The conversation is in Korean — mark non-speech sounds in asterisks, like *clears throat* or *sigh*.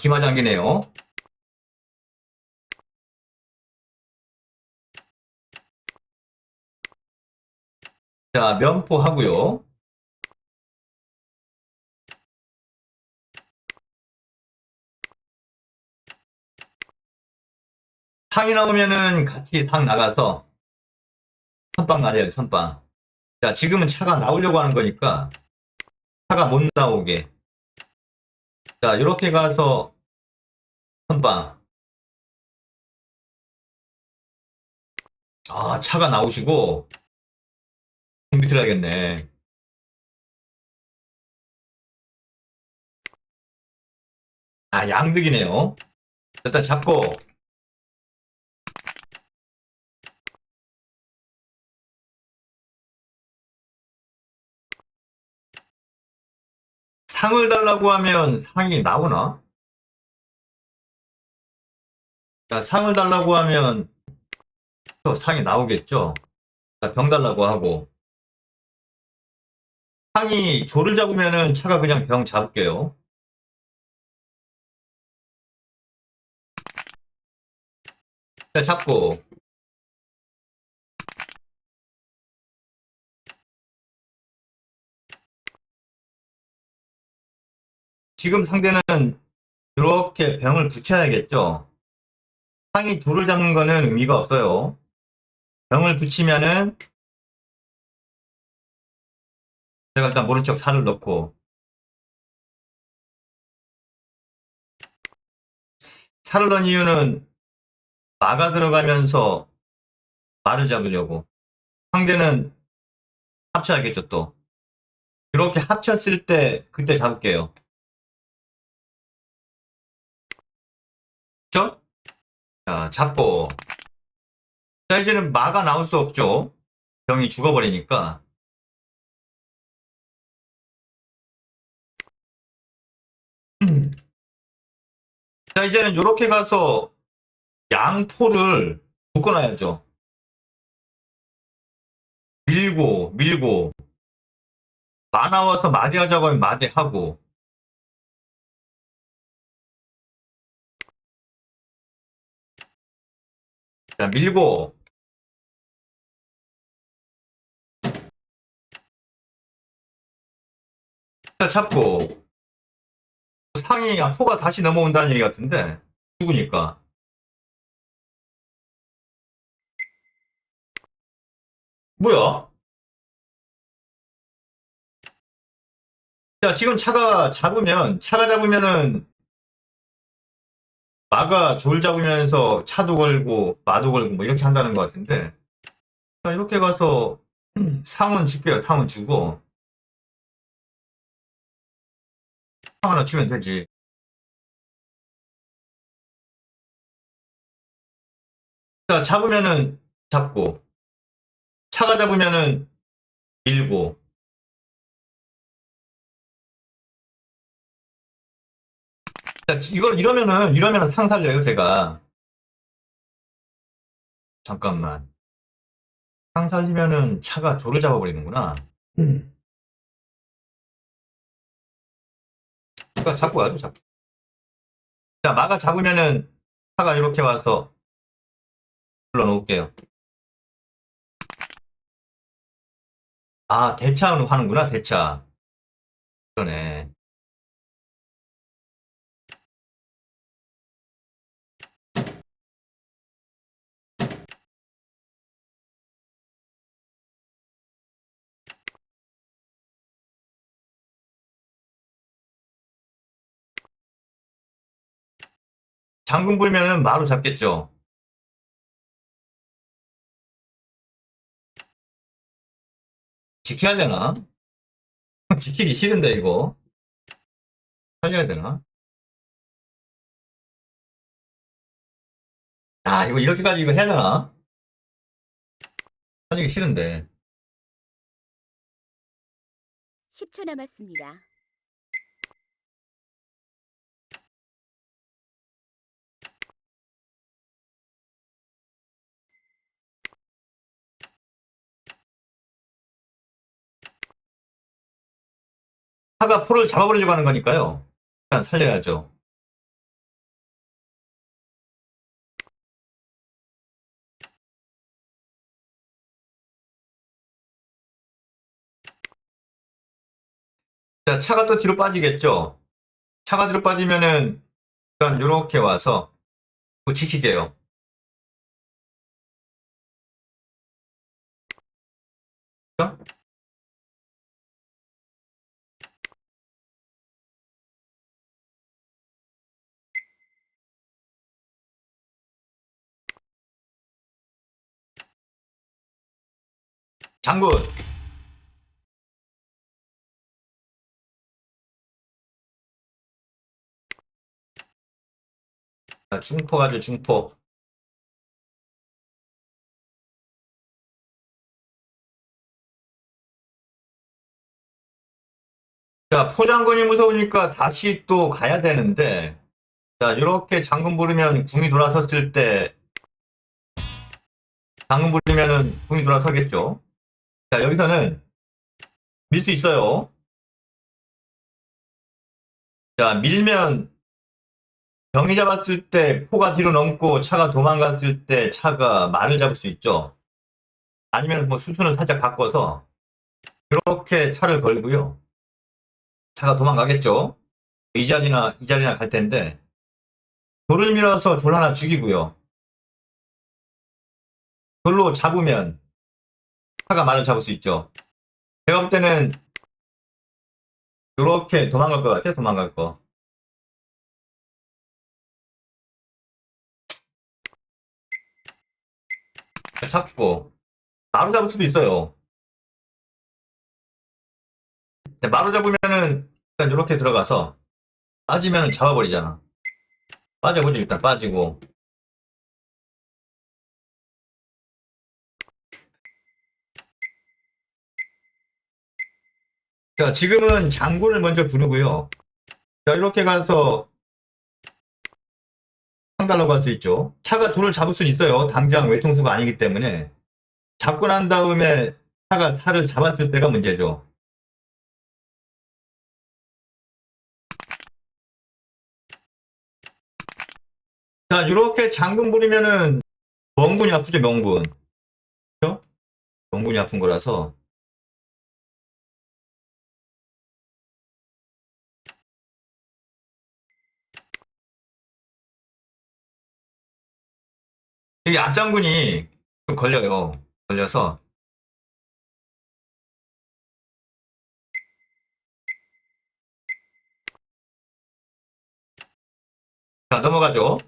기마장기네요. 자, 면포 하고요. 상이 나오면은 같이 상 나가서 선빵 나려요, 선빵. 자, 지금은 차가 나오려고 하는 거니까 차가 못 나오게. 자, 이렇게 가서 선빵. 아, 차가 나오시고 준비를 하겠네. 아, 양득이네요. 일단 잡고 상을 달라고 하면 상이 나오나? 자, 상을 달라고 하면 또 상이 나오겠죠? 자, 병 달라고 하고 상이 조를 잡으면은 차가 그냥 병 잡을게요. 자, 잡고 지금 상대는 이렇게 병을 붙여야겠죠. 상이 조를 잡는 거는 의미가 없어요. 병을 붙이면은 제가 일단 모른 척 살을 넣고 살을 넣은 이유는 마가 들어가면서 말을 잡으려고 상대는 합쳐야겠죠 또 이렇게 합쳤을 때 그때 잡을게요 그쵸? 자 잡고 자 이제는 마가 나올 수 없죠 병이 죽어버리니까 음. 자, 이제는 이렇게 가서 양포를 묶어놔야죠. 밀고, 밀고, 마 나와서 마디하자고 하면 마디하고, 자, 밀고, 자, 잡고, 상이 포가 다시 넘어온다는 얘기 같은데 죽으니까. 뭐야? 자 지금 차가 잡으면 차가 잡으면은 마가 졸 잡으면서 차도 걸고 마도 걸고 뭐 이렇게 한다는 것 같은데. 자 이렇게 가서 *clears throat* 상은 줄게요. 상은 주고. 상 하나 주면 되지. 자, 잡으면은 잡고, 차가 잡으면은 밀고, 이걸 이러면은, 이러면은 상 살려요, 제가. 잠깐만. 상 살리면은 차가 조를 잡아버리는구나. 음. 그러니까 잡고 가죠, 잡고. 자, 마가 잡으면은 차가 이렇게 와서 불러놓을게요. 아, 대차로 하는구나, 대차. 그러네. 장군 불면은 마루 잡겠죠. 지켜야 되나? *laughs* 지키기 싫은데, 이거. 살려야 되나? 아, 이거 이렇게까지 이거 해야 되나? 살리기 싫은데. 10초 남았습니다. 파가 풀을 잡아버리려고 하는 거니까요. 일단 살려야죠. 자, 차가 또 뒤로 빠지겠죠. 차가 뒤로 빠지면은 일단 이렇게 와서 붙이게요 그렇죠? 장군! 자, 중포 가죠, 중포. 자, 포장군이 무서우니까 다시 또 가야 되는데, 자, 이렇게 장군 부르면 궁이 돌아섰을 때, 장군 부르면은 궁이 돌아서겠죠. 자, 여기서는 밀 수 있어요. 자, 밀면 병이 잡았을 때 포가 뒤로 넘고 차가 도망갔을 때 차가 말을 잡을 수 있죠. 아니면 뭐 수순을 살짝 바꿔서 이렇게 차를 걸고요. 차가 도망가겠죠. 이 자리나 이 자리나 갈 텐데 돌을 밀어서 돌 하나 죽이고요. 돌로 잡으면 차가 말을 잡을 수 있죠. 제가 볼 때는 이렇게 도망갈 것 같아요. 도망갈 거. 잡고 마루 잡을 수도 있어요. 자, 마루 잡으면은 일단 이렇게 들어가서 빠지면은 잡아버리잖아. 빠져보죠 일단 빠지고 자 지금은 장군을 먼저 부르고요. 자 이렇게 가서 상달라고 할 수 있죠. 차가 줄을 잡을 수는 있어요. 당장 외통수가 아니기 때문에 잡고 난 다음에 차가 차를 잡았을 때가 문제죠. 자, 이렇게 장군 부리면은 멍군이 아프죠, 명군. 그죠? 명군이 아픈 거라서. 이게 앞장군이 좀 걸려요. 걸려서. 자, 넘어가죠.